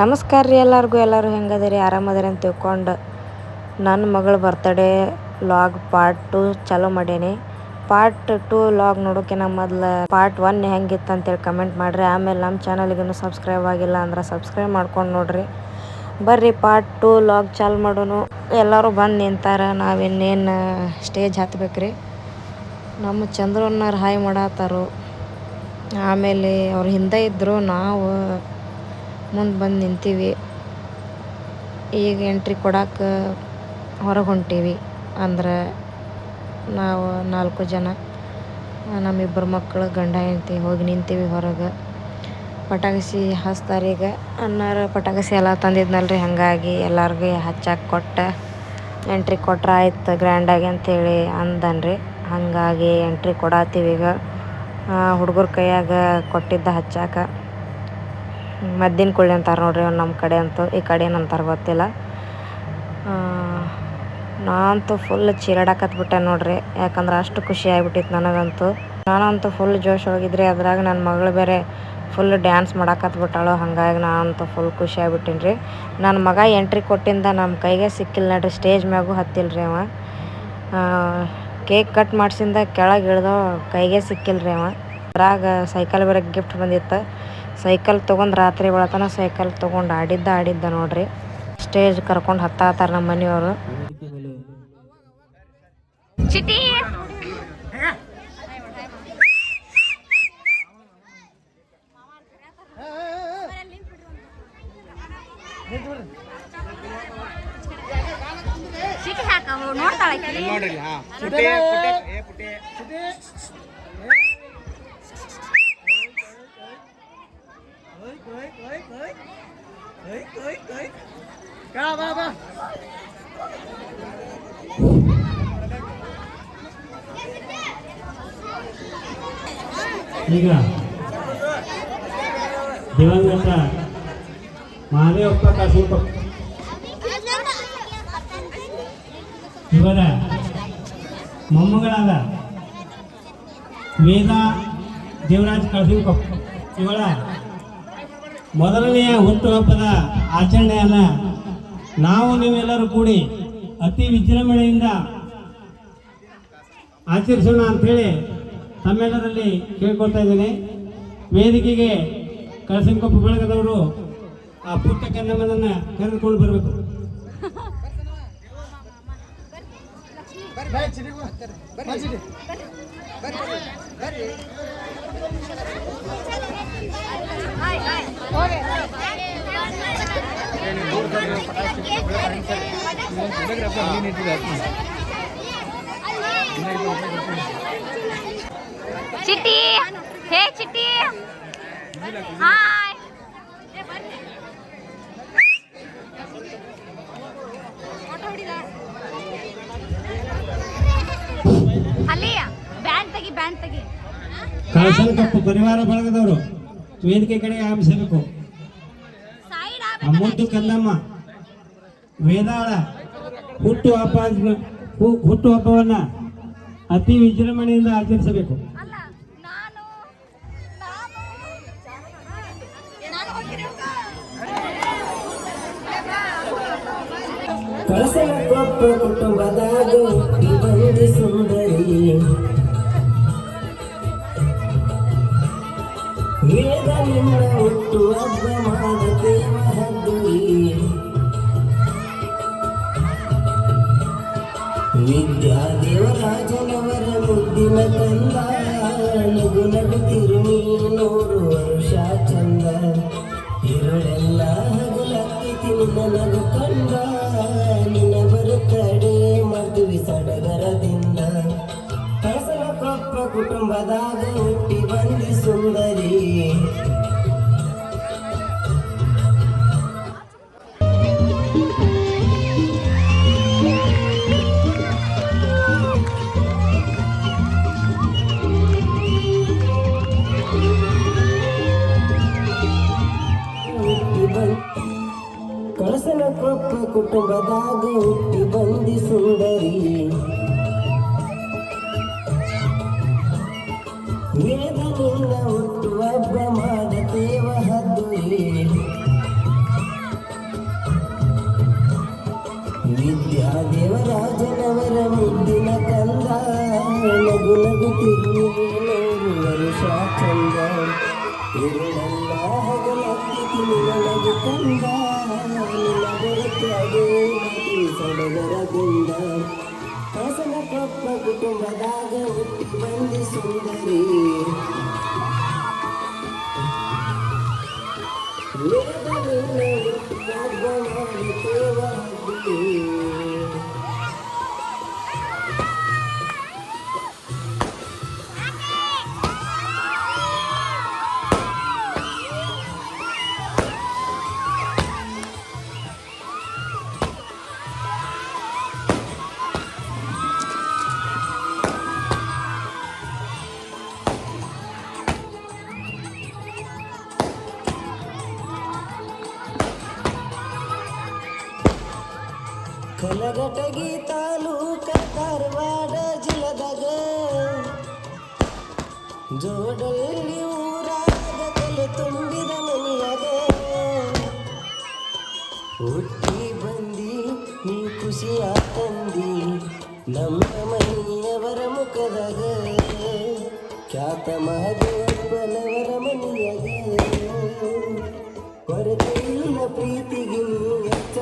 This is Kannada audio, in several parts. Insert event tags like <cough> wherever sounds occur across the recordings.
ನಮಸ್ಕಾರ ರೀ ಎಲ್ಲರಿಗೂ, ಎಲ್ಲರೂ ಹೆಂಗದಿರಿ? ಆರಾಮದಿರಿ ಅಂತ ತಿಳ್ಕೊಂಡು ನನ್ನ ಮಗಳ ಬರ್ತಡೇ ಲಾಗ್ ಪಾರ್ಟ್ ಟು ಚಾಲೂ ಮಾಡೇನಿ. ಪಾರ್ಟ್ ಟು ಲಾಗ್ ನೋಡೋಕಿನ ಮೊದಲು ಪಾರ್ಟ್ ಒನ್ ಹೆಂಗಿತ್ತು ಅಂತೇಳಿ ಕಮೆಂಟ್ ಮಾಡಿರಿ. ಆಮೇಲೆ ನಮ್ಮ ಚಾನಲ್ಗಿನ್ನೂ ಸಬ್ಸ್ಕ್ರೈಬ್ ಆಗಿಲ್ಲ ಅಂದ್ರೆ ಸಬ್ಸ್ಕ್ರೈಬ್ ಮಾಡ್ಕೊಂಡು ನೋಡ್ರಿ. ಬರ್ರಿ ಪಾರ್ಟ್ ಟು ಲಾಗ್ ಚಾಲು ಮಾಡೋನು. ಎಲ್ಲರೂ ಬಂದು ನಿಂತಾರೆ ನಾವಿನ್ನೇನು ಸ್ಟೇಜ್ ಹತ್ಬೇಕ್ರಿ. ನಮ್ಮ ಚಂದ್ರನ್ನ ಹಾಯ್ ಮಾಡತ್ತಾರು ಆಮೇಲೆ ಅವ್ರ ಹಿಂದೆ ಇದ್ದರು ನಾವು ಮುಂದೆ ಬಂದು ನಿಂತೀವಿ. ಈಗ ಎಂಟ್ರಿ ಕೊಡಕ್ಕೆ ಹೊರಗೆ ಹೊಂಟೀವಿ. ಅಂದ್ರೆ ನಾವು ನಾಲ್ಕು ಜನ, ನಮ್ಮಿಬ್ಬರು ಮಕ್ಕಳು ಗಂಡ, ಹೆಂಡ್ತಿ ಹೋಗಿ ನಿಂತೀವಿ ಹೊರಗೆ. ಪಟಾಕಸಿ ಈಗ. ಅನ್ನಾರ ಪಟಾಕಿ ಎಲ್ಲ ತಂದಿದ್ನಲ್ರಿ, ಹಾಗಾಗಿ ಎಲ್ಲರಿಗೂ ಹಚ್ಚಾಕೆ ಕೊಟ್ಟ ಎಂಟ್ರಿ ಕೊಟ್ರೆ ಆಯ್ತು ಗ್ರ್ಯಾಂಡಾಗಿ ಅಂಥೇಳಿ ಅಂದನ್ರಿ. ಹಾಗಾಗಿ ಎಂಟ್ರಿ ಕೊಡತ್ತೀವಿ ಈಗ. ಹುಡುಗರ ಕೈಯಾಗ ಕೊಟ್ಟಿದ್ದ ಹಚ್ಚಾಕ. ಮದ್ದಿನ ಕುಳ್ಳಿ ಅಂತಾರೆ ನೋಡ್ರಿ ನಮ್ಮ ಕಡೆ ಅಂತೂ, ಈ ಕಡೆ ಏನಂತಾರೆ ಗೊತ್ತಿಲ್ಲ. ನಾನಂತೂ ಫುಲ್ ಚೀರಾಡಕತ್ಬಿಟ್ಟೆ ನೋಡ್ರಿ, ಯಾಕಂದ್ರೆ ಅಷ್ಟು ಖುಷಿ ಆಗ್ಬಿಟ್ಟಿತ್ತು ನನಗಂತೂ. ನಾನಂತೂ ಫುಲ್ ಜೋಶ್ ಹೋಗಿದ್ರಿ ಅದ್ರಾಗ ನನ್ನ ಮಗಳು ಬೇರೆ ಫುಲ್ ಡ್ಯಾನ್ಸ್ ಮಾಡಾಕತ್ಬಿಟ್ಟಾಳು ಹಾಗಾಗಿ ನಾನಂತೂ ಫುಲ್ ಖುಷಿ ಆಗ್ಬಿಟ್ಟಿನಿ ರೀ. ನನ್ನ ಮಗ ಎಂಟ್ರಿ ಕೊಟ್ಟಿಂದ ನಮ್ಮ ಕೈಗೆ ಸಿಕ್ಕಿಲ್ಲ ನೋಡ್ರಿ ಸ್ಟೇಜ್ ಮ್ಯಾಗೂ ಹತ್ತಿಲ್ಲ ರೀ ಅವ. ಕೇಕ್ ಕಟ್ ಮಾಡ್ಸಿಂದ ಕೆಳಗೆ ಇಳ್ದೋ ಕೈಗೆ ಸಿಕ್ಕಿಲ್ಲ ರೀ ಅವ. ಅದ್ರಾಗ ಸೈಕಲ್ ಬೇರೆ ಗಿಫ್ಟ್ ಬಂದಿತ್ತು. ಸೈಕಲ್ ತೊಗೊಂಡು ರಾತ್ರಿ ಬೆಳತನ ಸೈಕಲ್ ತೊಗೊಂಡು ಆಡಿದ್ದ ಆಡಿದ್ದ ನೋಡ್ರಿ. ಸ್ಟೇಜ್ ಕರ್ಕೊಂಡು ಹತ್ತಾತಾರ ನಮ್ಮ ಮನೆಯವರು. ಚಿಟಿ ಚಿಟಿ ಹಾಕ ನೋಡ್ತಾಳೆ ಆಕಿ. ನೋಡ್ರಿ ಹಾ ಪುಟ್ಟೆ ಪುಟ್ಟೆ ಏ ಪುಟ್ಟೆ ಬಾ ಬಾ ಈಗ ದಿವಂಗತ ಮಹಾದೇವಪ್ಪ ಕಾಶಿಪ್ಪ ಇವರ ಮೊಮ್ಮಗಳಾದ ವೇದ ದೇವರಾಜ್ ಕಾಶಿಪ್ಪ ಇವಳ ಮೊದಲನೆಯ ಹುಟ್ಟುಹಬ್ಬದ ಆಚರಣೆಯನ್ನು ನಾವು ನೀವೆಲ್ಲರೂ ಕೂಡಿ ಅತಿ ವಿಜೃಂಭಣೆಯಿಂದ ಆಚರಿಸೋಣ ಅಂಥೇಳಿ ತಮ್ಮೆಲ್ಲರಲ್ಲಿ ಕೇಳ್ಕೊಳ್ತಾ ಇದ್ದೀನಿ. ವೇದಿಕೆಗೆ ಕಳಸಂಕೊಪ್ಪ ಬಳಗದವರು, ಆ ಪುಟ್ಟ ಕನ್ನಮ್ಮನನ್ನು ಕರೆದುಕೊಂಡು ಬರಬೇಕು. ಚಿಟಿ ಹೇ ಚಿಟ್ಟಿ. ಹಾಯ್ ಅಲ್ಲಿ ಬ್ಯಾಂಡ್ ತೆಗಿ ಬ್ಯಾಂಡ್ ತೆಗಿ. ಕಪ್ಪು ಪರಿವಾರ ಬಳಗದವರು. ವೇದಿಕೆ ಕಡೆ ಆಗಮಿಸಬೇಕು. ಅಮ್ಮದ್ದು ಕಂದಮ್ಮ, ವೇದಾಳ, ಹುಟ್ಟು ಹಬ್ಬ ಹುಟ್ಟು ಹಬ್ಬವನ್ನ ಅತಿ ವಿಜೃಂಭಣೆಯಿಂದ ಆಚರಿಸಬೇಕು. ಕಳಸ ನಾನು ನಾನು ಹೋಗಿರೋಕ ಕಳಸನ ಕೊಪ್ಪ ಕುಟುಂಬದಾಗ ಹುಟ್ಟಿ ಬಂದು ಸುಂದರಿ ವೇದ ನಿನ್ನ ಹುಟ್ಟು ಹಬ್ಬ ಮಾಡತೇವ ಹದ್ದುರಿ? ವಿದ್ಯಾ ದೇವರಾಜನವರ ಮುದ್ದಿನ ಕಂದ ನಗು ನಗುತ್ತಿರು ನೂರು ವರ್ಷ ಚಂದ. ಇರುಳೆಲ್ಲ ಹಗಲಕ್ಕಿ ನಿನ್ನ ನಗು ಕಂಡ ನಿನ್ನ ಬರುತ್ತಡೆ ಮದುವೆ ಕಳಸನ ಕೊಪ್ಪ ಕುಟುಂಬದಾಗ ಹುಟ್ಟಿ ಬಂದಿ ಸುಂದರಿ ಹುಟ್ಟಿ ಬಂದ್ ಕಳಸನ ಕೊಪ್ಪ ಕುಟುಂಬದಾಗ ಹುಟ್ಟಿ ಬಂದಿ ಸುಂದರಿ ವರುಷ ಚಂದ ಇರುಳೆಲ್ಲ ಹಗಲತ್ತಿತು ನಿನ್ನ ನಗು ಕಂದ ನಿನ್ನ ಬೆಳಕಾಗೆ ನಟಿ ಸಡಗರದಿಂದ ಹಾಸನ ಕೊಪ್ಪ ಕುಟುಂಬದಾಗ ಹುಟ್ಟಿ ಬಂದಿ ಸುಂದರಿ ವೇದನೆಲ್ಲ ಹುಟ್ಟಿದಾಗ ಕಲಘಟಗಿ ತಾಲೂಕ ಧಾರವಾಡ ಜಿಲ್ಲದಾಗ. ಜೋಡಳ್ಳಿ ಊರಾಗ ತಲೆ ತುಂಬಿದ ಮನೆಯಾಗ. ಹುಟ್ಟಿ ಬಂದಿ, ನೀ ಖುಷಿಯ ತಂದಿ, ನಮ್ಮ ಮನೆಯವರ ಮುಖದಾಗ. ಖ್ಯಾತ ಮಹದೇವನವರ ಮನೆಯಾಗ. ಕೊರತೆಯಿಲ್ಲ ಪ್ರೀತಿಗೆ ಹೆಚ್ಚ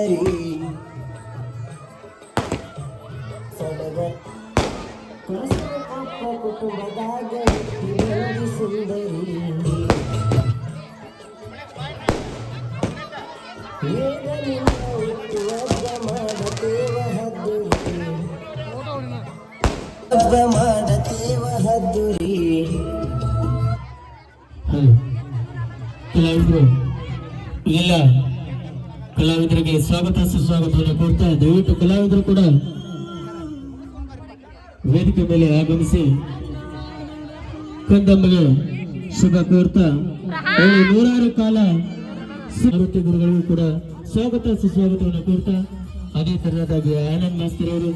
ಬಂದಿ ಸುಂದರಿ ಸಡಗ ಕೊರಸಪ್ಪ ಕುಟುಂಬದಾಗ ಹುಟ್ಟಿ ಬಂದಿ ಸುಂದರಿ ವೇದನಿಂದ ಹುಟ್ಟುವಬ್ಬ ಮಾಡತೇವ ಹದ್ದುರಿ ಸ್ವಾಗತ ಸುಸ್ವಾಗತವನ್ನು ಕೊಡ್ತಾ ದಯವಿಟ್ಟು ಕಲಾವಿದರು ಕೂಡ ವೇದಿಕೆ ಮೇಲೆ ಆಗಮಿಸಿ ಕಂದಮ್ಮಗೆ ಶುಭ ಕೋರ್ತಾ. ನೂರಾರು ಕಾಲ ಸಾರಥ್ಯ ಗುರುಗಳಿಗೂ ಕೂಡ ಸ್ವಾಗತ ಸುಸ್ವಾಗತವನ್ನು ಕೋರ್ತಾ ಅದೇ ತರಹದಾಗಿ ಆನಂದ್ ಮಾಸ್ತರ್ ಅವರು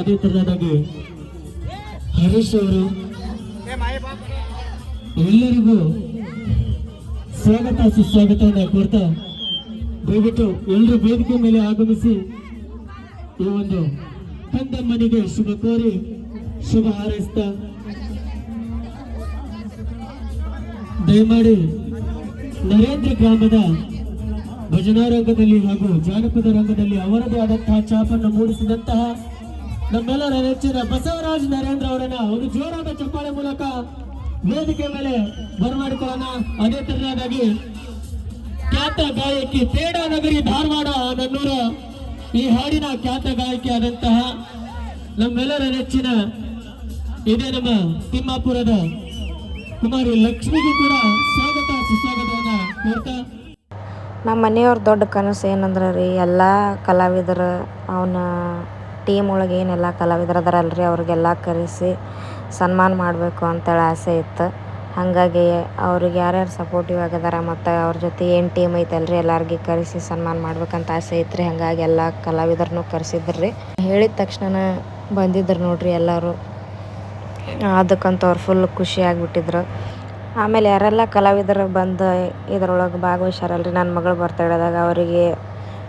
ಅದೇ ತರಹದಾಗಿ ಹರೀಶ್ ಅವರು. ಎಲ್ಲರಿಗೂ ಸ್ವಾಗತ ಸುಸ್ವಾಗತವನ್ನು ಕೊಡ್ತಾ ದಯವಿಟ್ಟು ಎಲ್ಲರೂ ವೇದಿಕೆ ಮೇಲೆ ಆಗಮಿಸಿ ಈ ಒಂದು ಕಂದಮ್ಮನಿಗೆ ಶುಭ ಕೋರಿ ಶುಭ ಹಾರೈಸ್ತಾ ದಯಮಾಡಿ ನರೇಂದ್ರ ಗ್ರಾಮದ ಭಜನಾ ರಂಗದಲ್ಲಿ ಹಾಗೂ ಜಾನಪದ ರಂಗದಲ್ಲಿ ಅವರದೇ ಆದಂತಹ ಚಾಪನ್ನು ಮೂಡಿಸಿದಂತಹ ನಮ್ಮೆಲ್ಲರ ನೆಚ್ಚಿನ ಬಸವರಾಜ್ ನರೇಂದ್ರ ಅವರನ್ನ ಒಂದು ಜೋರಾದ ಚಪ್ಪಾಳೆ ಮೂಲಕ ವೇದಿಕೆ ಮೇಲೆ ಬರಮಾಡಿಕೊಳ್ಳೋಣ. ಅದೇ ತರನಾಗಿ ಖ್ಯಾತ ಗಾಯಕಿ ತೇಡ ನಗರಿ ಧಾರವಾಡ, ನನ್ನೂರ ಈ ಹಾಡಿನ ಖ್ಯಾತ ಗಾಯಕಿ ಆದಂತಹ ನಮ್ಮೆಲ್ಲರ ನೆಚ್ಚಿನ ಇದೇ ನಮ್ಮ ತಿಮ್ಮಾಪುರದ ಕುಮಾರಿ ಲಕ್ಷ್ಮಿಗೂ ಕೂಡ ಸ್ವಾಗತ, ಸುಸ್ವಾಗತವನ್ನ ಕೋರ್ತಾ ನಮ್ಮ ಮನೆಯವ್ರ ದೊಡ್ಡ ಕನಸು ಏನಂದ್ರೆ ರೀ, ಎಲ್ಲ ಕಲಾವಿದರು ಅವನ ಟೀಮ್ ಒಳಗೆ ಏನೆಲ್ಲ ಕಲಾವಿದರು ಅದರಲ್ಲ ರೀ ಅವ್ರಿಗೆಲ್ಲ ಕರೆಸಿ ಸನ್ಮಾನ ಮಾಡಬೇಕು ಅಂತೇಳಿ ಆಸೆ ಇತ್ತು. ಹಾಗಾಗಿ ಅವ್ರಿಗೆ ಯಾರ್ಯಾರು ಸಪೋರ್ಟಿವ್ ಆಗಿದಾರ ಮತ್ತು ಅವ್ರ ಜೊತೆ ಏನು ಟೀಮ್ ಐತಲ್ರಿ ಎಲ್ಲರಿಗೆ ಕರೆಸಿ ಸನ್ಮಾನ ಮಾಡ್ಬೇಕಂತ ಆಸೆ ಐತ್ರಿ. ಹಾಗಾಗಿ ಎಲ್ಲ ಕಲಾವಿದರನ್ನು ಕರೆಸಿದ್ರು. ರೀ ಹೇಳಿದ ತಕ್ಷಣ ಬಂದಿದ್ರು ನೋಡ್ರಿ ಎಲ್ಲರೂ. ಅದಕ್ಕಂತ ಅವ್ರು ಫುಲ್ ಖುಷಿ ಆಗಿಬಿಟ್ಟಿದ್ರು. ಆಮೇಲೆ ಯಾರೆಲ್ಲ ಕಲಾವಿದರು ಬಂದು ಇದ್ರೊಳಗೆ ಭಾಗವಹಿಸ್ಯಾರಲ್ರಿ? ನನ್ನ ಮಗಳು ಬರ್ತಡೇದಾಗ ಅವರಿಗೆ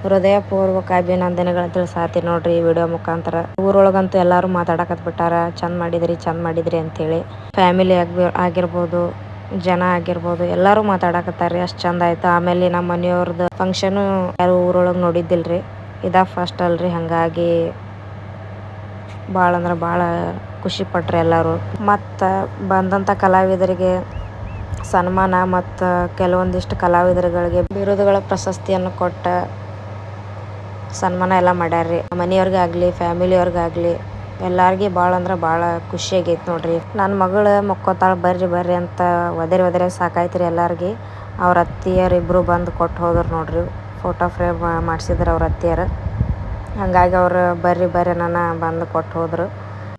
ಹೃದಯಪೂರ್ವಕ ಅಭಿನಂದನೆಗಳನ್ನ ತಿಳಿಸಾತಿ ನೋಡ್ರಿ ಈ ವಿಡಿಯೋ ಮುಖಾಂತರ. ಊರೊಳಗಂತೂ ಎಲ್ಲರೂ ಮಾತಾಡಕತ್ ಬಿಟ್ಟಾರ. ಚಂದ ಮಾಡಿದ್ರಿ ಚಂದ ಮಾಡಿದ್ರಿ ಅಂತೇಳಿ. ಫ್ಯಾಮಿಲಿ ಆಗಿ ಆಗಿರ್ಬೋದು, ಜನ ಆಗಿರ್ಬೋದು, ಎಲ್ಲರೂ ಮಾತಾಡಕತ್ತಾರ್ರಿ. ಅಷ್ಟು ಚಂದ ಆಯ್ತು. ಆಮೇಲೆ ನಮ್ಮ ಮನೆಯವ್ರದ್ದು ಫಂಕ್ಷನು ಯಾರು ಊರೊಳಗೆ ನೋಡಿದ್ದಿಲ್ರಿ. ಇದಾ ಫಸ್ಟ್ ಅಲ್ರಿ. ಹಾಗಾಗಿ ಭಾಳ ಅಂದ್ರೆ ಭಾಳ ಖುಷಿ ಪಟ್ರಿ ಎಲ್ಲರೂ. ಮತ್ತು ಬಂದಂಥ ಕಲಾವಿದರಿಗೆ ಸನ್ಮಾನ ಮತ್ತು ಕೆಲವೊಂದಿಷ್ಟು ಕಲಾವಿದರುಗಳಿಗೆ ಬಿರುದುಗಳ ಪ್ರಶಸ್ತಿಯನ್ನು ಕೊಟ್ಟ ಸನ್ಮಾನ ಎಲ್ಲ ಮಾಡ್ಯಾರ್ರಿ. ಮನೆಯವ್ರಿಗಾಗಲಿ, ಫ್ಯಾಮಿಲಿಯವ್ರಿಗಾಗಲಿ, ಎಲ್ಲಾರ್ಗಿ ಭಾಳ ಅಂದ್ರೆ ಭಾಳ ಖುಷಿಯಾಗೈತೆ ನೋಡ್ರಿ. ನನ್ನ ಮಗಳು ಮಕ್ಕೋತಾಳ ಬರ್ರಿ ಬರ್ರಿ ಅಂತ ಒದರಿ ಒದರಿ ಸಾಕಾಯ್ತು ರೀ ಎಲ್ಲಾರ್ಗಿ. ಅವ್ರ ಅತ್ತಿಯರು ಇಬ್ಬರು ಬಂದು ಕೊಟ್ಟು ಹೋದ್ರು ನೋಡ್ರಿ. ಫೋಟೋ ಫ್ರೇಮ್ ಮಾಡಿಸಿದ್ರು ಅವ್ರ ಅತ್ತಿಯರು. ಹಂಗಾಗಿ ಅವರು ಬರ್ರಿ ಬರ್ರಿ ನನ್ನ ಬಂದು ಕೊಟ್ಟು ಹೋದ್ರು.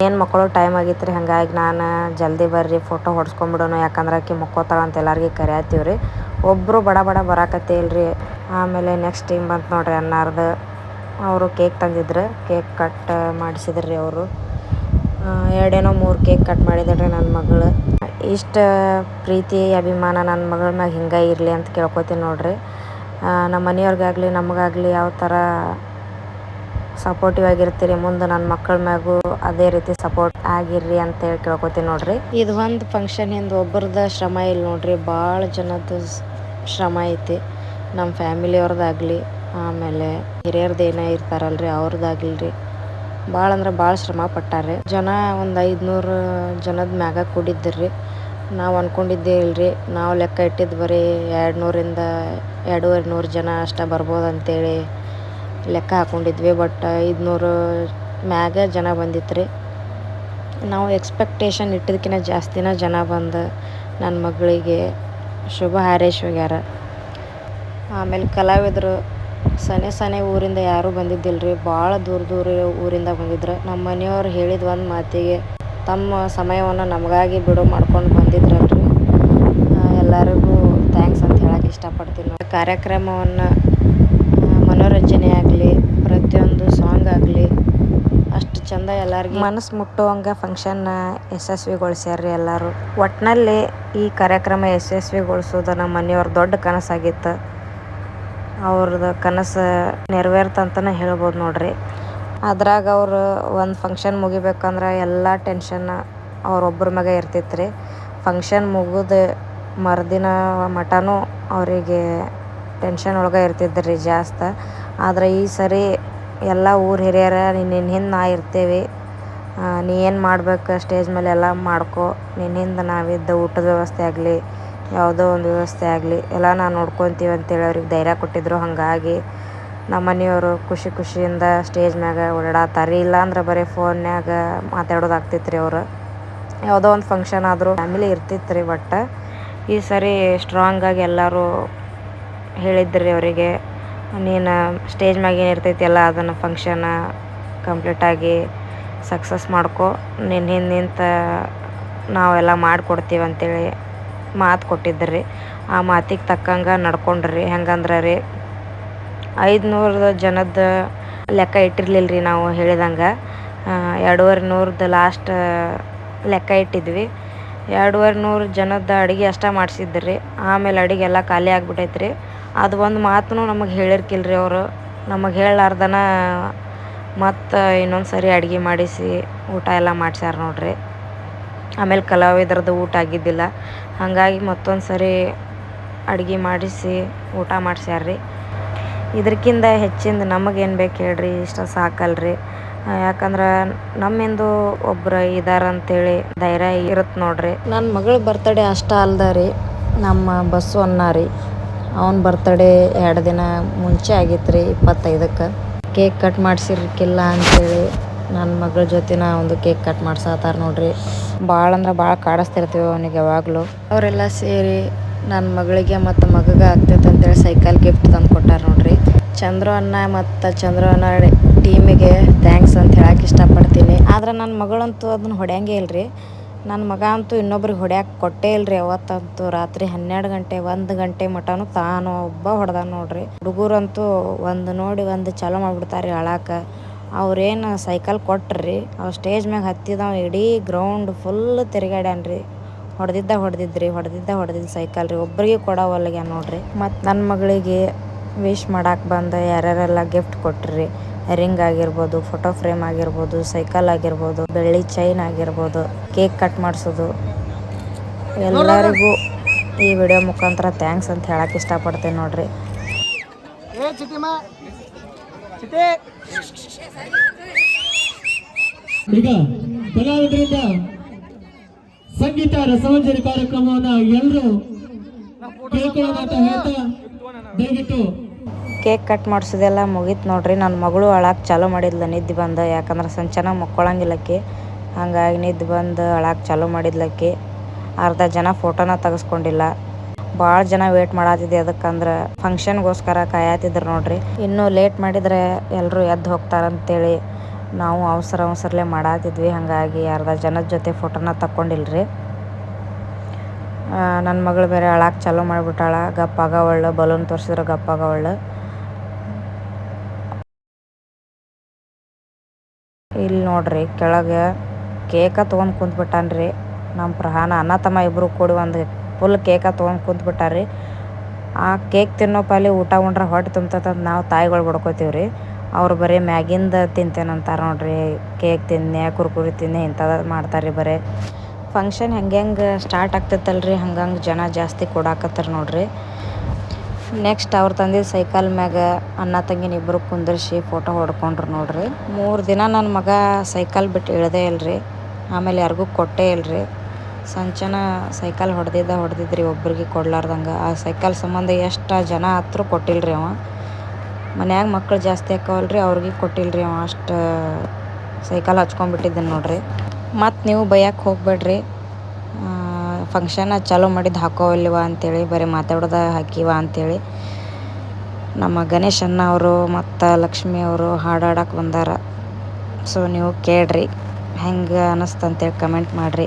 ಏನು ಮಕ್ಕಳು ಟೈಮ್ ಆಗಿತ್ತು ರೀ ಹಂಗಾಗಿ ನಾನು ಜಲ್ದಿ ಬರ್ರಿ ಫೋಟೋ ಹೊಡ್ಸ್ಕೊಂಬಿಡೋಣ ಯಾಕಂದ್ರೆ ಆಕೆ ಮಕ್ಕೋತಾಳ ಅಂತ ಎಲ್ಲರಿಗೆ ಕರೆಯತ್ತೀವ್ರಿ ಒಬ್ಬರು ಬಡ ಬಡ ಬರಾಕತ್ತಿಲ್ರಿ ಆಮೇಲೆ ನೆಕ್ಸ್ಟ್ ಟೈಮ್ ಬಂತು ನೋಡ್ರಿ ಅನ್ನಾರ್ದು ಅವರು ಕೇಕ್ ತಂದಿದ್ರು. ಕೇಕ್ ಕಟ್ ಮಾಡಿಸಿದ್ರಿ ಅವರು. ಎರಡೇನೋ ಮೂರು ಕೇಕ್ ಕಟ್ ಮಾಡಿದ್ರಿ ನನ್ನ ಮಗಳು. ಇಷ್ಟ ಪ್ರೀತಿ, ಅಭಿಮಾನ ನನ್ನ ಮಗಳ ಮ್ಯಾಗ ಹಿಂಗೆ ಇರಲಿ ಅಂತ ಕೇಳ್ಕೊತೀನಿ ನೋಡ್ರಿ. ನಮ್ಮ ಮನೆಯವ್ರಿಗಾಗಲಿ, ನಮಗಾಗಲಿ ಯಾವ ಥರ ಸಪೋರ್ಟಿವ್ ಆಗಿರ್ತೀರಿ ಮುಂದೆ ನನ್ನ ಮಕ್ಕಳ ಮ್ಯಾಗೂ ಅದೇ ರೀತಿ ಸಪೋರ್ಟ್ ಆಗಿರ್ರಿ ಅಂತೇಳಿ ಕೇಳ್ಕೊತೀನಿ ನೋಡ್ರಿ. ಇದು ಒಂದು ಫಂಕ್ಷನ್ ಹಿಂದೆ ಒಬ್ಬರದ ಶ್ರಮ ಇಲ್ಲ ನೋಡ್ರಿ. ಭಾಳ ಜನದ ಶ್ರಮ ಐತಿ. ನಮ್ಮ ಫ್ಯಾಮಿಲಿಯವ್ರದ್ದಾಗಲಿ ಆಮೇಲೆ ಹಿರಿಯರ್ದು ಏನೇ ಇರ್ತಾರಲ್ರಿ, ಅವ್ರದ್ದಾಗಲಿ ಆಗಿಲ್ರಿ ಭಾಳ ಅಂದ್ರೆ ಭಾಳ ಶ್ರಮ ಪಟ್ಟಾರೆ ಜನ ಒಂದು ಐದುನೂರು ಜನದ ಮ್ಯಾಗ ಕೂಡಿದ್ದರಿ ನಾವು ಅಂದ್ಕೊಂಡಿದ್ದೇ ಇಲ್ರಿ, ನಾವು ಲೆಕ್ಕ ಇಟ್ಟಿದ್ದು ಬರೀ ಎರಡು ನೂರಿಂದ ಎರಡೂವರೆ ನೂರು ಜನ ಅಷ್ಟೇ ಬರ್ಬೋದು ಅಂತೇಳಿ ಲೆಕ್ಕ ಹಾಕ್ಕೊಂಡಿದ್ವಿ ಬಟ್ ಐದುನೂರು ಮ್ಯಾಗ ಜನ ಬಂದಿತ್ತು ರೀ ನಾವು ಎಕ್ಸ್ಪೆಕ್ಟೇಷನ್ ಇಟ್ಟಿದ್ದಕ್ಕಿಂತ ಜಾಸ್ತಿನ ಜನ ಬಂದು ನನ್ನ ಮಗಳಿಗೆ ಶುಭ ಹಾರೈಸಿ ಹೋಗ್ಯಾರ ಆಮೇಲೆ ಕಲಾವಿದರು ಸನೆ ಸನೆ ಊರಿಂದ ಯಾರೂ ಬಂದಿದ್ದಿಲ್ರಿ. ಭಾಳ ದೂರ ದೂರ ಊರಿಂದ ಬಂದಿದ್ರು. ನಮ್ಮ ಮನೆಯವ್ರು ಹೇಳಿದ ಒಂದು ಮಾತಿಗೆ, ತಮ್ಮ ಸಮಯವನ್ನು ನಮಗಾಗಿ ಬಿಡು ಮಾಡ್ಕೊಂಡು ಬಂದಿದ್ರಲ್ರಿ. ಎಲ್ಲರಿಗೂ ಥ್ಯಾಂಕ್ಸ್ ಅಂತ ಹೇಳಕ್ಕೆ ಇಷ್ಟಪಡ್ತೀನಿ. ಕಾರ್ಯಕ್ರಮವನ್ನು ಮನೋರಂಜನೆ ಆಗಲಿ, ಪ್ರತಿಯೊಂದು ಸಾಂಗ್ ಆಗಲಿ, ಅಷ್ಟು ಚಂದ ಎಲ್ಲರಿಗೂ ಮನಸ್ಸು ಮುಟ್ಟುವಂಗೆ ಫಂಕ್ಷನ್ ಯಶಸ್ವಿಗೊಳಿಸ್ಯಾರ್ರಿ ಎಲ್ಲರೂ. ಒಟ್ಟಿನಲ್ಲಿ ಈ ಕಾರ್ಯಕ್ರಮ ಯಶಸ್ವಿಗೊಳಿಸೋದು ನಮ್ಮ ಮನೆಯವ್ರ ದೊಡ್ಡ ಕನಸಾಗಿತ್ತು. ಅವ್ರದ್ದು ಕನಸು ನೆರವೇರ್ತಂತನೇ ಹೇಳ್ಬೋದು ನೋಡ್ರಿ. ಅದ್ರಾಗ ಅವರು ಒಂದು ಫಂಕ್ಷನ್ ಮುಗಿಬೇಕಂದ್ರೆ ಎಲ್ಲ ಟೆನ್ಷನ್ ಅವ್ರೊಬ್ಬರ ಮ್ಯಾಗ ಇರ್ತಿತ್ತು ರೀ ಫಂಕ್ಷನ್ ಮುಗಿದ ಮರುದಿನ ಮಟನೂ ಅವರಿಗೆ ಟೆನ್ಷನ್ ಒಳಗೆ ಇರ್ತಿದ್ರು ರೀ ಜಾಸ್ತಿ. ಆದ್ರೆ ಈ ಸರಿ ಎಲ್ಲ ಊರು ಹಿರಿಯರ ನಿನ್ನ ಹಿಂದೆ ನಾ ಇರ್ತೇವೆ. ನೀ ಏನು ಮಾಡ್ಬೇಕು ಸ್ಟೇಜ್ ಮೇಲೆ ಎಲ್ಲ ಮಾಡ್ಕೋ. ನಿನ್ನ ಹಿಂದೆ ನಾವಿದ್ದ ಊಟದ ವ್ಯವಸ್ಥೆ ಆಗಲಿ ಯಾವುದೋ ಒಂದು ವ್ಯವಸ್ಥೆ ಆಗಲಿ, ಎಲ್ಲ ನಾವು ನೋಡ್ಕೊತೀವಿ ಅಂತೇಳಿ ಅವ್ರಿಗೆ ಧೈರ್ಯ ಕೊಟ್ಟಿದ್ರು. ಹಾಗಾಗಿ ನಮ್ಮ ಮನೆಯವರು ಖುಷಿ ಖುಷಿಯಿಂದ ಸ್ಟೇಜ್ ಮ್ಯಾಗ ಓಡಾಡತ್ತಾರ ಇಲ್ಲ ಅಂದ್ರೆ ಬರೀ ಫೋನ್ಯಾಗ ಮಾತಾಡೋದಾಗ್ತಿತ್ತು ರೀ ಅವರು. ಯಾವುದೋ ಒಂದು ಫಂಕ್ಷನ್ ಆದರೂ ಫ್ಯಾಮಿಲಿ ಇರ್ತಿತ್ತು ರೀ ಬಟ್ ಈ ಸರಿ ಸ್ಟ್ರಾಂಗಾಗಿ ಎಲ್ಲರೂ ಹೇಳಿದ್ರಿ ಅವರಿಗೆ. ನೀನು ಸ್ಟೇಜ್ ಮ್ಯಾಗ ಏನು ಇರ್ತೈತಿ ಎಲ್ಲ ಅದನ್ನು ಫಂಕ್ಷನ್ ಕಂಪ್ಲೀಟಾಗಿ ಸಕ್ಸಸ್ ಮಾಡ್ಕೊ. ನಿನ್ನ ಹಿಂದೆ ನಿಂತ ನಾವೆಲ್ಲ ಮಾಡಿಕೊಡ್ತೀವಿ ಅಂತೇಳಿ ಮಾತು ಕೊಟ್ಟಿದ್ರಿ. ಆ ಮಾತಿಗೆ ತಕ್ಕಂಗೆ ನಡ್ಕೊಂಡ್ರಿ. ಹೆಂಗಂದ್ರೆ ರೀ ಐದುನೂರು ಜನದ ಲೆಕ್ಕ ಇಟ್ಟಿರಲಿಲ್ಲ ರೀ ನಾವು ಹೇಳಿದಂಗೆ. ಎರಡೂವರೆ ನೂರದ ಲಾಸ್ಟ್ ಲೆಕ್ಕ ಇಟ್ಟಿದ್ವಿ. ಎರಡೂವರೆ ನೂರು ಜನದ ಅಡುಗೆ ಅಷ್ಟೇ ಮಾಡಿಸಿದ್ರಿ. ಆಮೇಲೆ ಅಡುಗೆ ಎಲ್ಲ ಖಾಲಿ ಆಗ್ಬಿಟ್ಟೈತೆ ರೀ ಅದು ಒಂದು ಮಾತನ್ನು ನಮಗೆ ಹೇಳಿರ್ಕಿಲ್ಲ ರೀ ಅವರು. ನಮಗೆ ಹೇಳಲಾರ್ದನ ಮತ್ತು ಇನ್ನೊಂದು ಸರಿ ಅಡುಗೆ ಮಾಡಿಸಿ ಊಟ ಎಲ್ಲ ಮಾಡ್ಸ್ಯಾರ ನೋಡ್ರಿ. ಆಮೇಲೆ ಕಲಾವಿದ್ರದ್ದು ಊಟ ಆಗಿದ್ದಿಲ್ಲ. ಹಾಗಾಗಿ ಮತ್ತೊಂದು ಸರಿ ಅಡುಗೆ ಮಾಡಿಸಿ ಊಟ ಮಾಡ್ಸ್ಯಾರ ರೀ ಇದಕ್ಕಿಂತ ಹೆಚ್ಚಿಂದ ನಮಗೇನು ಬೇಕು ಹೇಳ್ರಿ? ಇಷ್ಟ ಸಾಕಲ್ರಿ. ಯಾಕಂದ್ರೆ ನಮ್ಮಿಂದು ಒಬ್ರು ಇದಾರ ಅಂತೇಳಿ ಧೈರ್ಯ ಇರುತ್ತೆ ನೋಡ್ರಿ. ನನ್ನ ಮಗಳ ಬರ್ತಡೇ ಅಷ್ಟ ಅಲ್ದ ರೀ ನಮ್ಮ ಬಸ್ಸು ಅನ್ನ ರೀ. ಅವನ ಬರ್ತಡೇ ಎರಡು ದಿನ ಮುಂಚೆ ಆಗಿತ್ತು ರೀ ಇಪ್ಪತ್ತೈದಕ್ಕೆ. ಕೇಕ್ ಕಟ್ ಮಾಡಿಸಿರ್ಕಿಲ್ಲ ಅಂತೇಳಿ ನನ್ನ ಮಗಳ ಜೊತೆನ ಒಂದು ಕೇಕ್ ಕಟ್ ಮಾಡ್ಸತ್ತಾರ ನೋಡ್ರಿ. ಭಾಳ ಅಂದ್ರೆ ಭಾಳ ಕಾಡಿಸ್ತಿರ್ತೀವಿ ಅವನಿಗೆ ಯಾವಾಗಲೂ. ಅವರೆಲ್ಲ ಸೇರಿ ನನ್ನ ಮಗಳಿಗೆ ಮತ್ತು ಮಗಗೆ ಆಗ್ತೈತೆ ಅಂತೇಳಿ ಸೈಕಲ್ ಗಿಫ್ಟ್ ತಂದು ಕೊಟ್ಟಾರ ನೋಡ್ರಿ. ಚಂದ್ರು ಅಣ್ಣ ಮತ್ತು ಚಂದ್ರು ಅಣ್ಣ ಟೀಮಿಗೆ ಥ್ಯಾಂಕ್ಸ್ ಅಂತ ಹೇಳಕ್ಕೆ ಇಷ್ಟಪಡ್ತೀನಿ. ಆದ್ರೆ ನನ್ನ ಮಗಳಂತೂ ಅದನ್ನ ಹೊಡ್ಯಂಗೆ ಇಲ್ರಿ. ನನ್ನ ಮಗ ಅಂತೂ ಇನ್ನೊಬ್ರಿಗೆ ಹೊಡ್ಯಾಕೆ ಕೊಟ್ಟೇ ಇಲ್ರಿ ಅವತ್ತಂತೂ. ರಾತ್ರಿ ಹನ್ನೆರಡು ಗಂಟೆ, ಒಂದು ಗಂಟೆ ಮಟನು ತಾನು ಒಬ್ಬ ಹೊಡೆದ ನೋಡ್ರಿ. ಹುಡುಗರಂತೂ ಒಂದು ನೋಡಿ ಒಂದು ಚಾಲೂ ಮಾಡ್ಬಿಡ್ತಾರೆ ಅಳಾಕ ಅವ್ರೇನು ಸೈಕಲ್ ಕೊಟ್ರಿ, ಅವ್ರು ಸ್ಟೇಜ್ ಮ್ಯಾಗ ಹತ್ತಿದವ ಇಡೀ ಗ್ರೌಂಡ್ ಫುಲ್ ತಿರುಗಾಡ್ಯಾನ್ರಿ ಹೊಡೆದಿದ್ದ ಹೊಡೆದಿದ್ರಿ, ಹೊಡೆದಿದ್ದ ಹೊಡೆದಿದ್ದ ಸೈಕಲ್ ರೀ. ಒಬ್ರಿಗೆ ಕೊಡವಲ್ಗೆ ನೋಡ್ರಿ. ಮತ್ತು ನನ್ನ ಮಗಳಿಗೆ ವಿಶ್ ಮಾಡಕ್ಕೆ ಬಂದ ಯಾರ್ಯಾರೆಲ್ಲ ಗಿಫ್ಟ್ ಕೊಟ್ರಿ ರಿಂಗ್ ಆಗಿರ್ಬೋದು ಫೋಟೋ ಫ್ರೇಮ್ ಆಗಿರ್ಬೋದು ಸೈಕಲ್ ಆಗಿರ್ಬೋದು, ಬೆಳ್ಳಿ ಚೈನ್ ಆಗಿರ್ಬೋದು ಕೇಕ್ ಕಟ್ ಮಾಡಿಸೋದು. ಎಲ್ಲರಿಗೂ ಈ ವಿಡಿಯೋ ಮುಖಾಂತರ ಥ್ಯಾಂಕ್ಸ್ ಅಂತ ಹೇಳಕ್ಕೆ ಇಷ್ಟಪಡ್ತೇನೆ ನೋಡ್ರಿ. ಈಗ ಕಲಾವಿದರಿಂದ ಸಂಗೀತ ರಸಮಂಜರಿ ಕಾರ್ಯಕ್ರಮವನ್ನ ಎಲ್ಲರೂ ಕೇಳ್ಕೊಳ್ಳೋಣ ಅಂತ ಹೇಳ್ತಾ ದಯವಿಟ್ಟು. ಕೇಕ್ ಕಟ್ ಮಾಡಿಸೋದೆಲ್ಲ ಮುಗೀತು ನೋಡ್ರಿ. ನನ್ನ ಮಗಳು ಅಳಾಕ್ ಚಾಲೂ ಮಾಡಿದ್ಲು, ನಿದ್ದೆ ಬಂದು. ಯಾಕಂದ್ರೆ ಸಂಚನ ಮಕ್ಕೊಳಂಗಿಲ್ಲಕ್ಕೆ ಹಂಗಾಗಿ ನಿದ್ದೆ ಬಂದು, ಅಳಾಕ್ ಚಾಲೂ ಮಾಡಿದ್ಲಕ್ಕೆ ಅರ್ಧ ಜನ ಫೋಟೋನ ತೆಗೆಸ್ಕೊಂಡಿಲ್ಲ. ಭಾಳ ಜನ ವೇಟ್ ಮಾಡತ್ತಿದ್ದೆ ಅದಕ್ಕಂದ್ರೆ ಫಂಕ್ಷನ್ಗೋಸ್ಕರ ಕಾಯತಿದ್ರು ನೋಡ್ರಿ. ಇನ್ನೂ ಲೇಟ್ ಮಾಡಿದರೆ ಎಲ್ಲರೂ ಎದ್ದು ಹೋಗ್ತಾರಂತೇಳಿ ನಾವು ಅವಸರ ಅವಸರಲೆ ಮಾಡತ್ತಿದ್ವಿ ಹಾಗಾಗಿ ಅರ್ಧ ಜನದ ಜೊತೆ ಫೋಟೋನ ತಕ್ಕೊಂಡಿಲ್ರಿ. ನನ್ನ ಮಗಳು ಬೇರೆ ಅಳಾಕ್ ಚಾಲೂ ಮಾಡಿಬಿಟ್ಟಾಳ. ಗಪ್ಪಾಗವಳ್ಳು ಬಲೂನ್ ತೋರಿಸಿದ್ರೆ ಗಪ್ಪಾಗವಳ್ಳು ಇಲ್ಲಿ ನೋಡ್ರಿ, ಕೆಳಗೆ ಕೇಕ ತೊಗೊಂಡು ಕುಂತ್ಬಿಟ್ಟಾನ್ರಿ. ನಮ್ಮ ಪ್ರಹಾನ ಅಣ್ಣ ತಮ್ಮ ಇಬ್ಬರು ಕೂಡಿ ಒಂದು ಫುಲ್ ಕೇಕ ತೊಗೊಂಡು ಕುಂತ್ಬಿಟ್ಟಾರ್ರಿ. ಆ ಕೇಕ್ ತಿನ್ನೋ ಪಾಲಿ ಊಟ ಉಂಡ್ರೆ ಹೊಟ್ಟೆ ತುಂಬ್ತದಂತ ನಾವು ತಾಯಿಗಳು ಬಡ್ಕೋತೀವಿ ರೀ ಅವ್ರು ಬರೀ ಮ್ಯಾಗಿಂದ ತಿಂತೇನಂತಾರೆ ನೋಡ್ರಿ. ಕೇಕ್ ತಿನ್ನೆ ಕುರ್ಕುರಿ ತಿನ್ನೆ ಇಂಥದ್ದು ಮಾಡ್ತಾರೆ ರೀ ಬರೀ. ಫಂಕ್ಷನ್ ಹೆಂಗೆಂಗೆ ಹೆಂಗೆ ಸ್ಟಾರ್ಟ್ ಆಗ್ತೈತಲ್ರಿ, ಹಂಗಂಗೆ ಜನ ಜಾಸ್ತಿ ಕೊಡಾಕತ್ತಾರ ನೋಡ್ರಿ. ನೆಕ್ಸ್ಟ್ ಅವ್ರು ತಂದಿದ್ದ ಸೈಕಲ್ ಮ್ಯಾಗ ಅಣ್ಣ ತಂಗಿನ ಇಬ್ಬರು ಕುಂದರ್ಸಿ ಫೋಟೋ ಹೊಡ್ಕೊಂಡ್ರು ನೋಡ್ರಿ. ಮೂರು ದಿನ ನನ್ನ ಮಗ ಸೈಕಲ್ ಬಿಟ್ಟು ಇಳ್ದೇ ಇಲ್ರಿ. ಆಮೇಲೆ ಯಾರಿಗೂ ಕೊಟ್ಟೇ ಇಲ್ರಿ. ಸಂಚನ ಸೈಕಲ್ ಹೊಡೆದಿದ್ದ ಹೊಡೆದಿದ್ರಿ, ಒಬ್ರಿಗೆ ಕೊಡ್ಲಾರ್ದಂಗೆ. ಆ ಸೈಕಲ್ ಸಂಬಂಧ ಎಷ್ಟು ಜನ ಹತ್ರ ಕೊಟ್ಟಿಲ್ರಿ ಅವ. ಮನ್ಯಾಗ ಮಕ್ಕಳು ಜಾಸ್ತಿ ಆಕವಲ್ರಿ ಅವ್ರಿಗೆ ಕೊಟ್ಟಿಲ್ರಿ ಅವ ಅಷ್ಟು ಸೈಕಲ್ ಹಚ್ಕೊಂಬಿಟ್ಟಿದ್ದೆ ನೋಡ್ರಿ. ಮತ್ತು ನೀವು ಬೈಯಕ್ಕೆ ಹೋಗ್ಬೇಡ್ರಿ. ಫಂಕ್ಷನ್ ಚಾಲೂ ಮಾಡಿದ್ದು ಹಾಕೋವಲ್ವ ಅಂತೇಳಿ, ಬರೀ ಮಾತಾಡೋದ ಹಾಕಿವ ಅಂತೇಳಿ. ನಮ್ಮ ಗಣೇಶ್ ಅಣ್ಣ ಅವರು ಮತ್ತು ಲಕ್ಷ್ಮಿ ಅವರು ಹಾಡಾಡಕ್ಕೆ ಬಂದಾರ. ಸೊ ನೀವು ಕೇಳ್ರಿ, ಹೆಂಗೆ ಅನ್ನಿಸ್ತಂತೇಳಿ ಕಮೆಂಟ್ ಮಾಡಿರಿ.